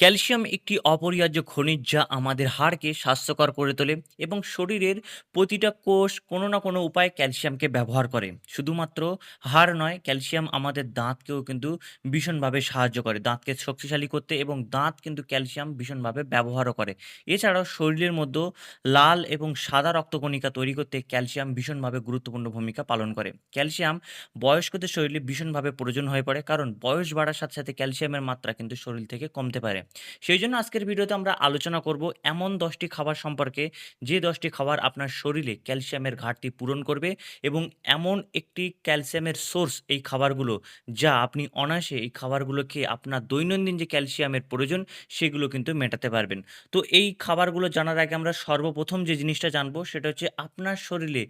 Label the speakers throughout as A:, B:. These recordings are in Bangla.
A: ক্যালসিয়াম একটি অপরিহার্য খনিজ যা আমাদের হাড়কে স্বাস্থ্যকর করে তোলে এবং শরীরের প্রতিটা কোষ কোনো না কোনো উপায়ে ক্যালসিয়ামকে ব্যবহার করে। শুধুমাত্র হাড় নয়, ক্যালসিয়াম আমাদের দাঁতকেও কিন্তু ভীষণভাবে সাহায্য করে। দাঁতকে শক্তিশালী করতে এবং দাঁত কিন্তু ক্যালসিয়াম ভীষণভাবে ব্যবহারও করে। এছাড়াও শরীরের মধ্যে লাল এবং সাদা রক্তকণিকা তৈরি করতে ক্যালসিয়াম ভীষণভাবে গুরুত্বপূর্ণ ভূমিকা পালন করে। ক্যালসিয়াম বয়স্কদের শরীরে ভীষণভাবে প্রয়োজন হয়ে পড়ে, কারণ বয়স বাড়ার সাথে সাথে ক্যালসিয়ামের মাত্রা কিন্তু শরীর থেকে কমতে পারে। সেই জন্য আজকের ভিডিওতে আমরা আলোচনা করব এমন দশটি খাবার সম্পর্কে যে দশটি খাবার আপনার শরীরে ক্যালসিয়ামের ঘাটতি পূরণ করবে এবং এমন একটি ক্যালসিয়ামের সোর্স এই খাবারগুলো যা আপনি অনায়াসে এই খাবারগুলো খেয়ে আপনার দৈনন্দিন যে ক্যালসিয়ামের প্রয়োজন সেগুলো কিন্তু মেটাতে পারবেন। তো এই খাবারগুলো জানার আগে আমরা সর্বপ্রথম যে জিনিসটা জানব সেটা হচ্ছে আপনার শরীরে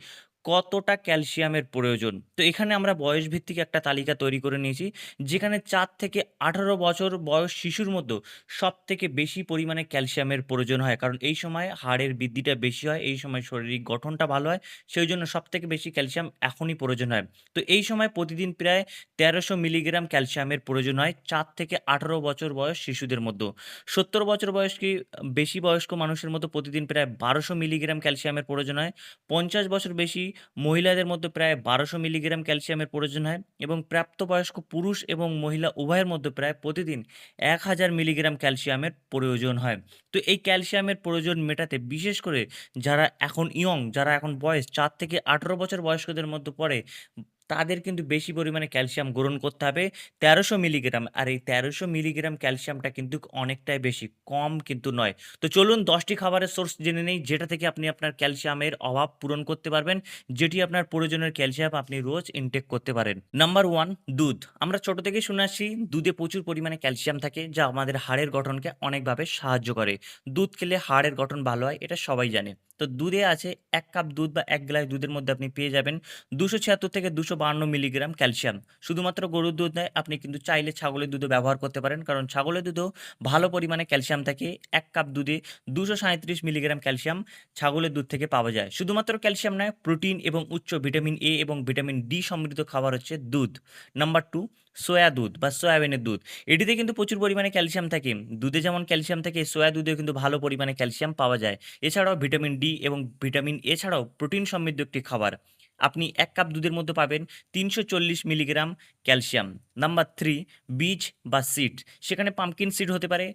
A: কতটা ক্যালসিয়ামের প্রয়োজন? তো এখানে আমরা বয়স ভিত্তিক একটা তালিকা তৈরি করে নিয়েছি, যেখানে চার থেকে আঠারো বছর বয়স শিশুর মধ্যে সব থেকে বেশি পরিমাণে ক্যালসিয়ামের প্রয়োজন হয়। কারণ এই সময় হাড়ের বৃদ্ধিটা বেশি হয়, এই সময় শারীরিক গঠনটা ভালো হয় সেই জন্য সব থেকে বেশি ক্যালসিয়াম এখনই প্রয়োজন হয়। তো এই সময় প্রতিদিন প্রায় তেরোশো মিলিগ্রাম ক্যালসিয়ামের প্রয়োজন হয় চার থেকে আঠারো বছর বয়স শিশুদের মধ্যে। সত্তর বছর বয়স কি বেশি বয়স্ক মানুষের মতো প্রতিদিন প্রায় বারোশো মিলিগ্রাম ক্যালসিয়ামের প্রয়োজন হয়, পঞ্চাশ বছর বেশি মহিলাদের মধ্যে প্রায় বারোশো মিলিগ্রাম ক্যালসিয়ামের প্রয়োজন হয় এবং প্রাপ্তবয়স্ক পুরুষ এবং মহিলা উভয়ের মধ্যে প্রায় প্রতিদিন এক হাজার মিলিগ্রাম ক্যালসিয়ামের প্রয়োজন হয়। তো এই ক্যালসিয়ামের প্রয়োজন মেটাতে বিশেষ করে যারা এখন ইয়ং যারা এখন বয়স চার থেকে আঠেরো বছর বয়স্কদের মধ্যে পড়ে তাদের কিন্তু বেশি পরিমাণে ক্যালসিয়াম গ্রহণ করতে হবে। তেরোশো মিলিগ্রাম, আর এই তেরোশো মিলিগ্রাম ক্যালসিয়ামটা কিন্তু অনেকটাই বেশি, কম কিন্তু নয়। তো চলুন দশটি খাবারের সোর্স জেনে নেই, যেটা থেকে আপনি আপনার ক্যালসিয়ামের অভাব পূরণ করতে পারবেন, যেটি আপনার প্রয়োজনের ক্যালসিয়াম আপনি রোজ ইনটেক করতে পারেন। নাম্বার ওয়ান, দুধ। আমরা ছোট থেকেই শুনে আসছি, দুধে প্রচুর পরিমাণে ক্যালসিয়াম থাকে, যা আমাদের হাড়ের গঠনকে অনেকভাবে সাহায্য করে। দুধ খেলে হাড়ের গঠন ভালো হয়, এটা সবাই জানে। তো দুধে আছে এক কাপ দুধ বা এক গ্লাস দুধের মধ্যে আপনি পেয়ে যাবেন দুশো ছিয়াত্তর থেকে দুশো বাহান্ন মিলিগ্রাম ক্যালসিয়াম। শুধুমাত্র গরুর দুধ নয়, আপনি কিন্তু চাইলে ছাগলের দুধও ব্যবহার করতে পারেন। কারণ ছাগলের দুধেও ভালো পরিমাণে ক্যালসিয়াম থাকে। এক কাপ দুধে দুশো সাঁত্রিশ মিলিগ্রাম ক্যালসিয়াম ছাগলের দুধ থেকে পাওয়া যায়। শুধুমাত্র ক্যালসিয়াম নয়, প্রোটিন এবং উচ্চ ভিটামিন এ এবং ভিটামিন ডি সমৃদ্ধ খাবার হচ্ছে দুধ। নাম্বার টু, সোয়া দুধ বা সয়াবিনের দুধ। এটিতে কিন্তু প্রচুর পরিমাণে ক্যালসিয়াম থাকে। দুধে যেমন ক্যালসিয়াম থাকে, সোয়া দুধেও কিন্তু ভালো পরিমাণে ক্যালসিয়াম পাওয়া যায়। এছাড়াও ভিটামিন ডি এবং ভিটামিন এছাড়াও প্রোটিন সমৃদ্ধ একটি খাবার। আপনি এক কাপ দুধের মধ্যে পাবেন তিনশো চল্লিশ মিলিগ্রাম ক্যালসিয়াম। নাম্বার থ্রি, বীজ বা সিড। সেখানে পাম্পকিন সিড হতে পারে,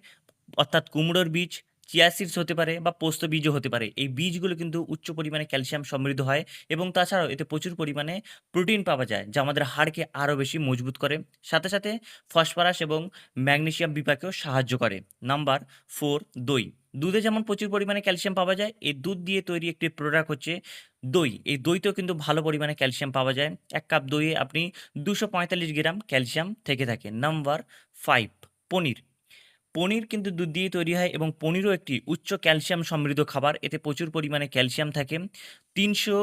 A: অর্থাৎ কুমড়োর বীজ, চিয়া সিডস হতে পারে বা পোস্ত বীজও হতে পারে। এই বীজগুলো কিন্তু উচ্চ পরিমাণে ক্যালসিয়াম সমৃদ্ধ হয় এবং তাছাড়াও এতে প্রচুর পরিমাণে প্রোটিন পাওয়া যায়, যা আমাদের হাড়কে আরও বেশি মজবুত করে। সাথে সাথে ফসফরাস এবং ম্যাগনেসিয়াম বিপাকেও সাহায্য করে। নাম্বার ফোর, দই। দুধে যেমন প্রচুর পরিমাণে ক্যালসিয়াম পাওয়া যায়, এই দুধ দিয়ে তৈরি একটি প্রোডাক্ট হচ্ছে দই। এই দইতেও কিন্তু ভালো পরিমাণে ক্যালসিয়াম পাওয়া যায়। এক কাপ দইয়ে আপনি দুশো পঁয়তাল্লিশ গ্রাম ক্যালসিয়াম থেকে থাকে। নাম্বার ফাইভ পনির। পনির কিন্তু দুধ দিয়ে তৈরি হয় এবং পনিরও একটি উচ্চ ক্যালসিয়াম সমৃদ্ধ খাবার। এতে প্রচুর পরিমাণে ক্যালসিয়াম থাকে। তিনশো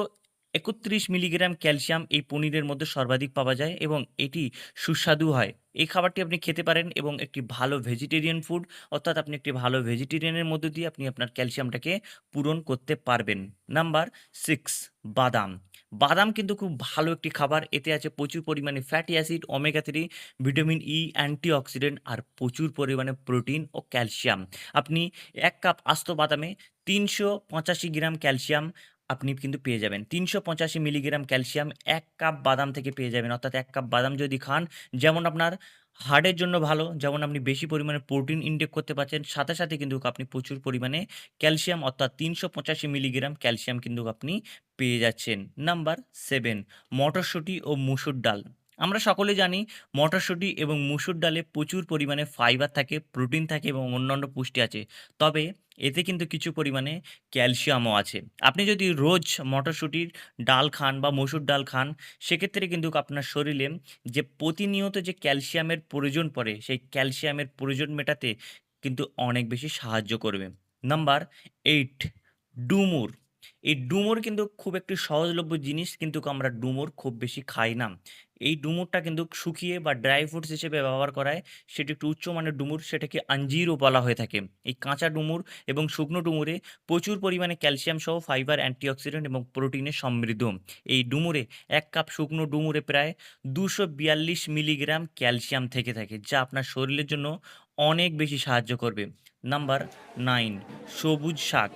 A: একত্রিশ মিলিগ্রাম ক্যালসিয়াম এই পনিরের মধ্যে সর্বাধিক পাওয়া যায় এবং এটি সুস্বাদু হয়। এই খাবারটি আপনি খেতে পারেন এবং একটি ভালো ভেজিটেরিয়ান ফুড অর্থাৎ আপনি একটি ভালো ভেজিটেরিয়ানের মধ্যে দিয়ে আপনি আপনার ক্যালসিয়ামটাকে পূরণ করতে পারবেন। নাম্বার সিক্স বাদাম। বাদাম কিন্তু খুব ভালো একটি খাবার। এতে আছে প্রচুর পরিমাণে fatty acid omega three vitamin E antioxidant আর প্রচুর পরিমাণে প্রোটিন ও ক্যালসিয়াম আপনি এক কাপ আস্ত বাদামে তিনশো পঁচাশি গ্রাম ক্যালসিয়াম আপনি কিন্তু পেয়ে যাবেন। তিনশো পঁচাশি মিলিগ্রাম ক্যালসিয়াম এক কাপ বাদাম থেকে পেয়ে যাবেন। অর্থাৎ এক কাপ বাদাম যদি খান, যেমন আপনার হার্টের জন্য ভালো, যেমন আপনি বেশি পরিমাণে প্রোটিন ইনটেক করতে পারছেন, সাথে সাথে কিন্তু আপনি প্রচুর পরিমাণে ক্যালসিয়াম, অর্থাৎ তিনশো পঁচাশি মিলিগ্রাম ক্যালসিয়াম কিন্তু আপনি পেয়ে যাচ্ছেন। নাম্বার সেভেন, মটরশুঁটি ও মুসুর ডাল। আমরা সকলে জানি মটরশুঁটি এবং মুসুর ডালে প্রচুর পরিমাণে ফাইবার থাকে প্রোটিন থাকে এবং অন্যান্য পুষ্টি আছে। তবে এতে কিন্তু কিছু পরিমাণে ক্যালসিয়ামও আছে। আপনি যদি রোজ মটরশুঁটির ডাল খান বা মসুর ডাল খান, সেক্ষেত্রে কিন্তু আপনার শরীরে যে প্রতিনিয়ত যে ক্যালসিয়ামের প্রয়োজন পড়ে, সেই ক্যালসিয়ামের প্রয়োজন মেটাতে কিন্তু অনেক বেশি সাহায্য করবে। নাম্বার এইট ডুমুর। এই ডুমুর কিন্তু খুব একটি সহজলভ্য জিনিস, কিন্তু আমরা ডুমুর খুব বেশি খাই না। এই ডুমুরটা কিন্তু শুকিয়ে বা ড্রাই ফ্রুটস হিসেবে ব্যবহার করায় সেটি একটু উচ্চমানের ডুমুর, সেটাকে আঞ্জিরও বলা হয়ে থাকে। এই কাঁচা ডুমুর এবং শুকনো ডুমুরে প্রচুর পরিমাণে ক্যালসিয়াম সহ ফাইবার, অ্যান্টিঅক্সিডেন্ট এবং প্রোটিনে সমৃদ্ধ। এই ডুমুরে এক কাপ শুকনো ডুমুরে প্রায় দুশো বিয়াল্লিশ মিলিগ্রাম ক্যালসিয়াম থেকে থাকে, যা আপনার শরীরের জন্য অনেক বেশি সাহায্য করবে। নাম্বার নাইন, সবুজ শাক।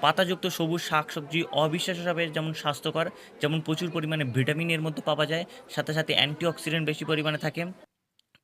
A: পাতাযুক্ত সবুজ শাক সবজি অবিশ্বাস্যভাবে যেমন স্বাস্থ্যকর, যেমন প্রচুর পরিমাণে ভিটামিন এর মধ্যে পাওয়া যায়। সাথে সাথে অ্যান্টিঅক্সিডেন্ট বেশি পরিমাণে থাকে।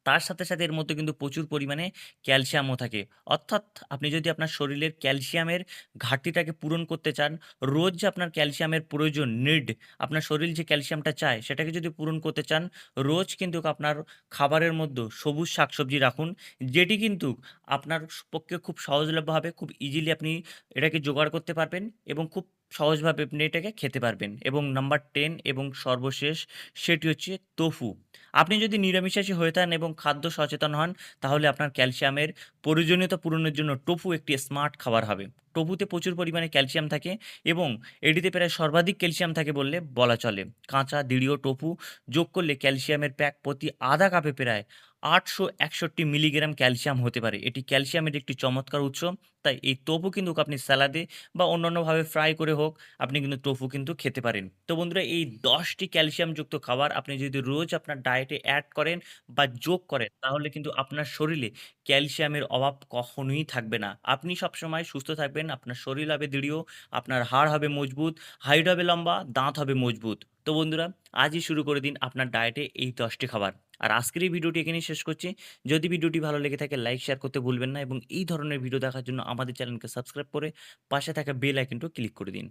A: তার সাথে সাথে এর মধ্যে কিন্তু প্রচুর পরিমাণে ক্যালসিয়ামও থাকে। অর্থাৎ আপনি যদি আপনার শরীরের ক্যালসিয়ামের ঘাটতিটাকে পূরণ করতে চান, রোজ যে আপনার ক্যালসিয়ামের প্রয়োজন নিড আপনার শরীর যে ক্যালসিয়ামটা চায়, সেটাকে যদি পূরণ করতে চান, রোজ কিন্তু আপনার খাবারের মধ্যে সবুজ শাকসবজি রাখুন, যেটি কিন্তু আপনার পক্ষে খুব সহজলভ্যভাবে খুব ইজিলি আপনি এটাকে জোগাড় করতে পারবেন এবং খুব সহজভাবে আপনি এটাকে খেতে পারবেন। এবং নাম্বার টেন এবং সর্বশেষ সেটি হচ্ছে তোফু আপনি যদি নিরামিষাশী হয়ে থাকেন এবং খাদ্য সচেতন হন, তাহলে আপনার ক্যালসিয়ামের প্রয়োজনীয়তা পূরণের জন্য টোফু একটি স্মার্ট খাবার হবে। টোফুতে প্রচুর পরিমাণে ক্যালসিয়াম থাকে এবং এটিতে প্রায় সর্বাধিক ক্যালসিয়াম থাকে বললে বলা চলে। কাঁচা, দৃঢ় টোফু যোগ করলে ক্যালসিয়ামের প্যাক প্রতি আধা কাপে প্রায় আটশো একষট্টি মিলিগ্রাম ক্যালসিয়াম হতে পারে। এটি ক্যালসিয়ামের একটি চমৎকার উৎস। তাই এই টোফু কিন্তু আপনি স্যালাদে বা অন্যান্যভাবে ফ্রাই করে হোক, আপনি কিন্তু টোফু কিন্তু খেতে পারেন। তো বন্ধুরা, এই দশটি ক্যালসিয়ামযুক্ত খাবার আপনি যদি রোজ আপনার ডায়েটে অ্যাড করেন বা যোগ করেন, তাহলে কিন্তু আপনার শরীরে ক্যালসিয়ামের অভাব কখনোই থাকবে না। আপনি সবসময় সুস্থ থাকবেন, আপনার শরীর হবে দৃঢ়, আপনার হাড় হবে মজবুত, হাইট হবে লম্বা, দাঁত হবে মজবুত। তো বন্ধুরা, আজই শুরু করে দিন আপনার ডায়েটে এই দশটি খাবার। আর আজকের এই ভিডিওটি এখানেই শেষ করছি। যদি ভিডিওটি ভালো লেগে থাকে লাইক শেয়ার করতে ভুলবেন না এবং এই ধরনের ভিডিও দেখার জন্য আমাদের চ্যানেলকে সাবস্ক্রাইব করে পাশে থাকা বেল আইকনটিও ক্লিক করে দিন।